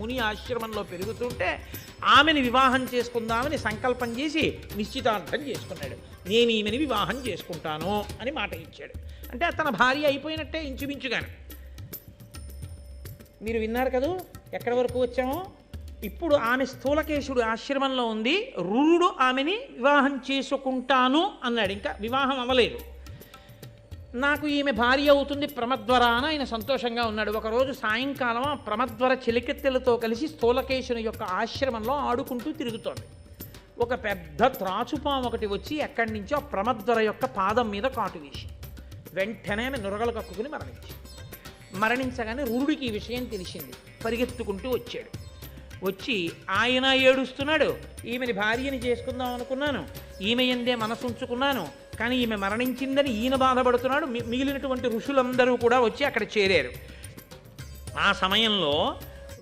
ముని ఆశ్రమంలో పెరుగుతుంటే ఆమెని వివాహం చేసుకుందామని సంకల్పం చేసి నిశ్చితార్థం చేసుకున్నాడు. నేను ఈమెని వివాహం చేసుకుంటాను అని మాట ఇచ్చాడు. అంటే తన భార్య అయిపోయినట్టే ఇంచుమించుగాను. మీరు విన్నారు కదూ? ఎక్కడి వరకు వచ్చామో? ఇప్పుడు ఆమె స్థూలకేశుడు ఆశ్రమంలో ఉంది. రురుడు ఆమెని వివాహం చేసుకుంటాను అన్నాడు. ఇంకా వివాహం అవ్వలేదు. నాకు ఈమె భార్య అవుతుంది ప్రమద్వర అని ఆయన సంతోషంగా ఉన్నాడు. ఒకరోజు సాయంకాలం ఆ ప్రమద్వర చిలికెత్తెలతో కలిసి స్థూలకేశుని యొక్క ఆశ్రమంలో ఆడుకుంటూ తిరుగుతోంది. ఒక పెద్ద త్రాచుపాము ఒకటి వచ్చి ఎక్కడి నుంచో ఆ ప్రమద్వర యొక్క పాదం మీద కాటు వేసి వెంటనే ఆమె నురగలు కక్కుకుని మరణించి మరణించగానే రురుడికి ఈ విషయం తెలిసింది. పరిగెత్తుకుంటూ వచ్చాడు. వచ్చి ఆయన ఏడుస్తున్నాడు. ఈమెని భార్యని చేసుకుందాం అనుకున్నాను. ఈమె ఎందే మనసు ఉంచుకున్నాను. కానీ ఈమె మరణించిందని ఈయన బాధపడుతున్నాడు. మిగిలినటువంటి ఋషులందరూ కూడా వచ్చి అక్కడ చేరారు. ఆ సమయంలో